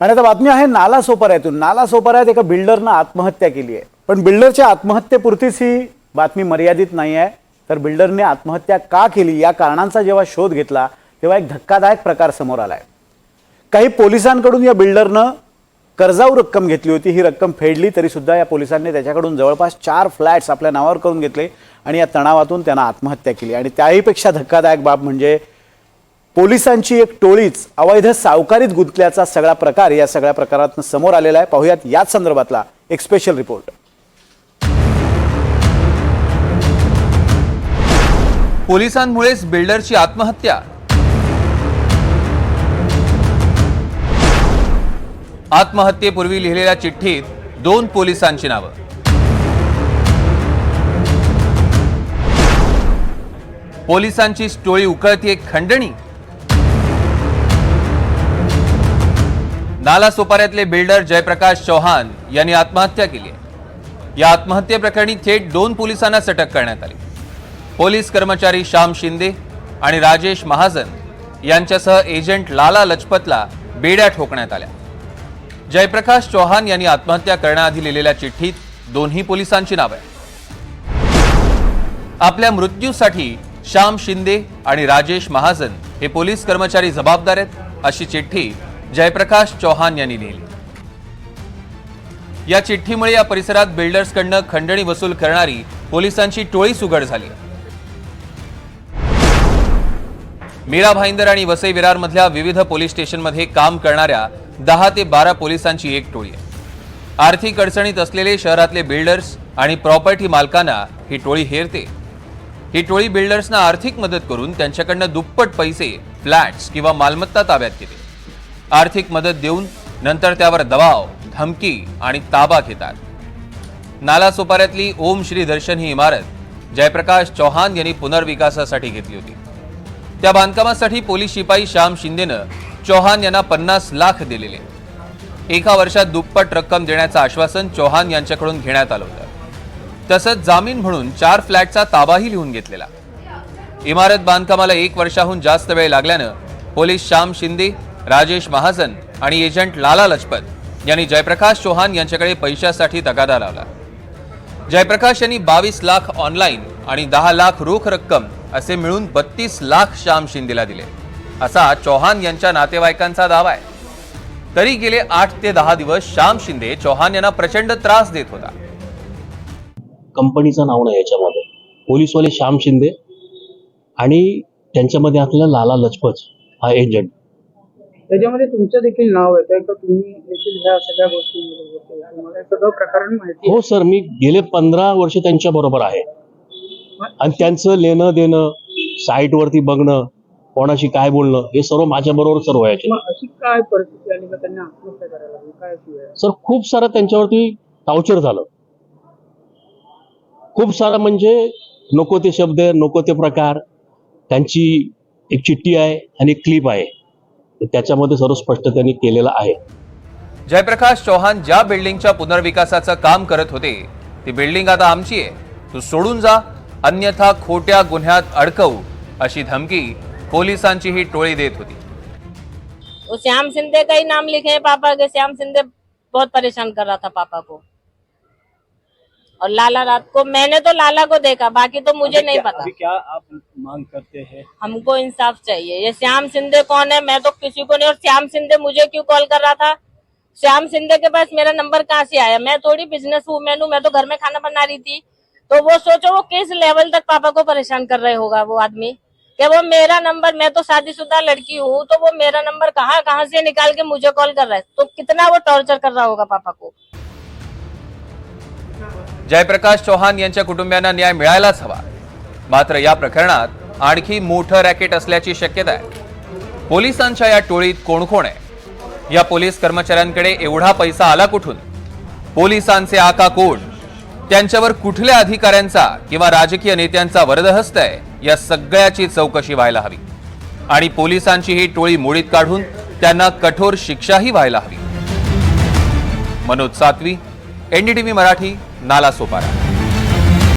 आणि आता बातमी आहे नाला सोपाऱ्यातून. नाला सोपाऱ्यात एका बिल्डरनं आत्महत्या केली आहे. पण बिल्डरच्या आत्महत्येपुरतीच ही बातमी मर्यादित नाही आहे. तर बिल्डरने आत्महत्या का केली? या कारणांचा जेव्हा शोध घेतला तेव्हा एक धक्कादायक प्रकार समोर आलाय. काही पोलिसांकडून या बिल्डरनं कर्जाऊ रक्कम घेतली होती. ही रक्कम फेडली तरी सुद्धा या पोलिसांनी त्याच्याकडून जवळपास चार फ्लॅट्स आपल्या नावावर करून घेतले आणि या तणावातून त्यांना आत्महत्या केली. आणि त्याहीपेक्षा धक्कादायक बाब म्हणजे पोलिसांची एक टोळीच अवैध सावकारीत गुंतल्याचा सगळा प्रकार या सगळ्या प्रकारातून समोर आलेला आहे. पाहूयात याच संदर्भातला एक स्पेशल रिपोर्ट पोलिसांमुळेच बिल्डरची आत्महत्या. आत्महत्येपूर्वी लिहिलेल्या चिठ्ठीत दोन पोलिसांची नावं. पोलिसांची टोळी उकळतीये खंडणी नाला सोपाऱ्यातले बिल्डर जयप्रकाश चौहान यांनी आत्महत्या केली आहे. या आत्महत्येप्रकरणी थेट दोन पोलिसांनाच अटक करण्यात आली. पोलीस कर्मचारी श्याम शिंदे आणि राजेश महाजन यांच्यासह एजंट लाला लजपतला बेड्या ठोकण्यात आल्या. जयप्रकाश चौहान यांनी आत्महत्या करण्याआधी लिहिलेल्या चिठ्ठीत दोन्ही पोलिसांची नावं आहेत. आपल्या मृत्यूसाठी श्याम शिंदे आणि राजेश महाजन हे पोलीस कर्मचारी जबाबदार आहेत अशी चिठ्ठी जयप्रकाश चौहान यांनी लिहिली. या चिठ्ठीमुळे या परिसरात बिल्डर्सकडनं खंडणी वसूल करणारी पोलिसांची टोळी सुगड झाली. मीरा भाईंदर आणि वसई विरारमधल्या विविध पोलीस स्टेशनमध्ये काम करणाऱ्या दहा ते बारा पोलिसांची एक टोळी आहे. आर्थिक अडचणीत असलेले शहरातले बिल्डर्स आणि प्रॉपर्टी मालकांना ही टोळी हेरते. ही टोळी बिल्डर्सना आर्थिक मदत करून त्यांच्याकडनं दुप्पट पैसे फ्लॅट्स किंवा मालमत्ता ताब्यात घेते. आर्थिक मदत देऊन नंतर त्यावर दबाव धमकी आणि ताबा घेतात. नालासोपाऱ्यातली ओम श्री दर्शन ही इमारत जयप्रकाश चौहान यांनी पुनर्विकासासाठी घेतली होती. त्या बांधकामासाठी पोलीस शिपाई श्याम शिंदेनं चौहान यांना पन्नास लाख दिलेले. एका वर्षात दुप्पट रक्कम देण्याचं आश्वासन चौहान यांच्याकडून घेण्यात आलं होतं. तसंच जामीन म्हणून चार फ्लॅटचा ताबाही लिहून घेतलेला. इमारत बांधकामाला एक वर्षाहून जास्त वेळ लागल्यानं पोलीस श्याम शिंदे राजेश महाजन आणि एजंट लाला लजपत यांनी जयप्रकाश चौहान यांच्याकडे पैशासाठी तगादा लावला. जयप्रकाश यांनी बावीस लाख ऑनलाईन आणि दहा लाख रोख रक्कम असे मिळून बत्तीस लाख श्याम शिंदेला दिले. असा चौहान यांच्या नातेवाईकांचा दावा आहे. तरी गेले आठ ते दहा दिवस श्याम शिंदे चौहान यांना प्रचंड त्रास देत होता. कंपनीचं नाव नाही याच्यामध्ये पोलीसवाले श्याम शिंदे आणि त्यांच्यामध्ये आपल्याला लाला लजपत हा एजंट. त्याच्यामध्ये तुमचं देखील नाव येतं का तुम्ही देखील ह्या सगळ्या गोष्टींमध्ये होते तुम्हाला हे सगळं प्रकरण माहिती हो सर मी गेले पंधरा वर्ष त्यांच्या बरोबर आहे. आणि त्यांचं लेणं देणं साईटवरती बघणं कोणाशी काय बोलणं हे सर्व माझ्या बरोबर सर्व मग अशी काय परिस्थिती आली? का त्यांनी आत्महत्या करायला लागली. काय अशी वेळ सर खूप सारं त्यांच्यावरती टार्चर झालं. खूप सारं म्हणजे नको ते शब्द नको ते प्रकार त्यांची एक चिठ्ठी आहे आणि एक क्लिप आहे. त्याच्यामध्ये सर्व स्पष्ट त्यांनी केलेलं आहे. जयप्रकाश चौहान ज्या बिल्डिंगच्या पुनर्विकासाचं काम करत होते ती बिल्डिंग आता आमची आहे. तू सोडून जा अन्यथा खोट्या गुन्ह्यात अडकवू अशी धमकी पोलिसांची ही टोळी देत होती. वो श्याम सिंधे का ही नाम लिखे हैं पापा के. श्याम सिंधे बहुत परेशान कर रहा था पापा को. और लाला रात को मैंने तो लाला को देखा बाकी तो मुझे नहीं क्या, पता। अभी क्या आप मांग करते हैं? हमको इंसाफ चाहिए। ये श्याम सिंधे कौन है? मैं तो किसी को नहीं और श्याम सिंधे मुझे क्यों कॉल कर रहा था? श्याम सिंधे के पास मेरा नंबर कहाँ से आया? मैं थोड़ी बिज़नेस वूमेन हूँ मैं तो घर में खाना बना रही थी। तो वो सोचो वो किस लेवल तक पापा को परेशान कर रहे होगा वो आदमी? कि वो मेरा नंबर मैं तो शादीशुदा लड़की हूँ तो वो मेरा नंबर कहाँ कहाँ से निकाल के मुझे कॉल कर रहा है? तो कितना वो टॉर्चर कर रहा होगा पापा को? जयप्रकाश चौहान यांच्या कुटुंबियांना न्याय मिळायलाच हवा. मात्र या प्रकरणात आणखी मोठं रॅकेट असल्याची शक्यता आहे. पोलिसांच्या या टोळीत कोण कोण आहे? या पोलीस कर्मचाऱ्यांकडे एवढा पैसा आला कुठून? पोलिसांचे आका कोण? त्यांच्यावर कुठल्या अधिकाऱ्यांचा किंवा राजकीय नेत्यांचा वरदहस्त आहे? या सगळ्याची चौकशी व्हायला हवी. आणि पोलिसांची ही टोळी मोडीत काढून त्यांना कठोर शिक्षाही व्हायला हवी. मनोज सातवी एनडीटीव्ही मराठी नाला सोपारा.